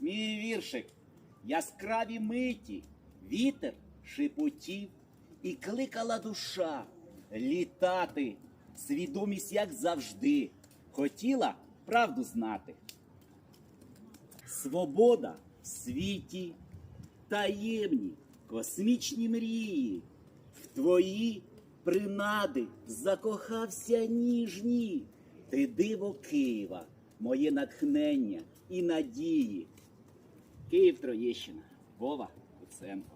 Мій віршик. Яскраві миті, вітер шепотів, і кликала душа літати, свідомість, як завжди, хотіла правду знати. Свобода в світі, таємні космічні мрії, в твої принади закохався ніжні. Ти диво Києва, моє натхнення і надії. Київ Троєщина, Вова Куценко.